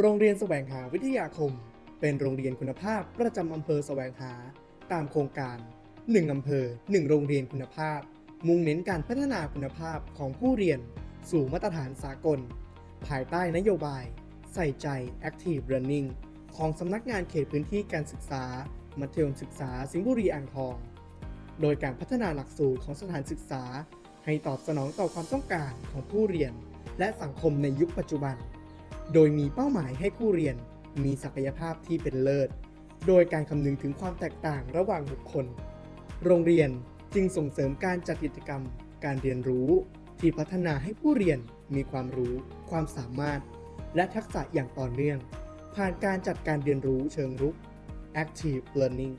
โรงเรียนแสวงหาวิทยาคม เป็นโรงเรียนคุณภาพประจำอำเภอแสวงหา ตามโครงการ 1 อำเภอ 1 โรงเรียนคุณภาพ มุ่งเน้นการพัฒนาคุณภาพของผู้เรียน สู่มาตรฐานสากล ภายใต้นโยบาย ใส่ใจ Active Learning ของสำนักงานเขตพื้นที่การศึกษา มัธยมศึกษาสิงห์บุรีอ่างทอง โดยการพัฒนาหลักสูตรของสถานศึกษา ให้ตอบสนองต่อความต้องการของผู้เรียน และสังคมในยุคปัจจุบัน โดยมีเป้าหมายให้ผู้เรียนมีศักยภาพที่เป็นเลิศ โดยการคำนึงถึงความแตกต่างระหว่างบุคคล โรงเรียนจึงส่งเสริมการจัดกิจกรรม การเรียนรู้ ที่พัฒนาให้ผู้เรียนมีความรู้ ความสามารถ และทักษะอย่างต่อเนื่อง ผ่านการจัดการเรียนรู้เชิงรุก Active Learning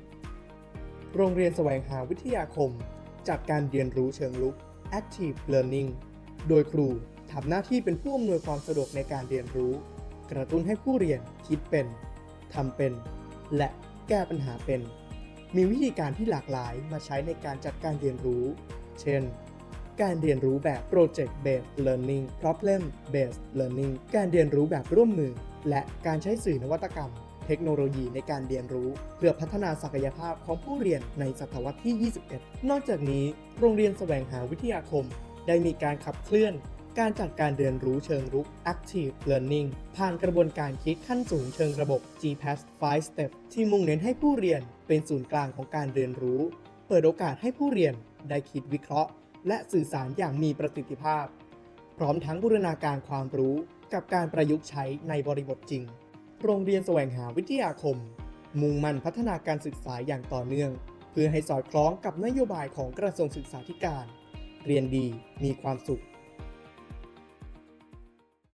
โรงเรียนแสวงหาวิทยาคมจัดการเรียนรู้เชิงลุก Active Learning โดยครู ทำหน้าที่เป็นผู้อำนวยความสะดวกในการเรียนรู้ กระตุ้นให้ผู้เรียนคิดเป็นทำเป็น และแก้ปัญหาเป็น มีวิธีการที่หลากหลายมาใช้ในการจัดการเรียนรู้ เช่น การเรียนรู้แบบ Project Based Learning Problem Based Learning การเรียนรู้แบบร่วมมือ และการใช้สื่อนวัตกรรม เทคโนโลยีในการเรียนรู้ เพื่อพัฒนาศักยภาพของผู้เรียนในศตวรรษที่ 21 นอกจากนี้ โรงเรียนแสวงหาวิทยาคม ได้มีการขับเคลื่อน การจัดการเรียนรู้เชิงรุก Active Learning ผ่านกระบวนการคิดขั้นสูงเชิงระบบ GPAS 5 Step ที่มุ่งเน้นให้ผู้เรียนเป็นศูนย์กลางของการเรียนรู้ เปิดโอกาสให้ผู้เรียนได้คิดวิเคราะห์ และสื่อสารอย่างมีประสิทธิภาพ พร้อมทั้งบูรณาการความรู้กับการประยุกต์ใช้ในบริบทจริง โรงเรียนแสวงหาวิทยาคม มุ่งมั่นพัฒนาการศึกษาอย่างต่อเนื่อง เพื่อให้สอดคล้องกับนโยบายของกระทรวงศึกษาธิการ เรียนดีมีความสุข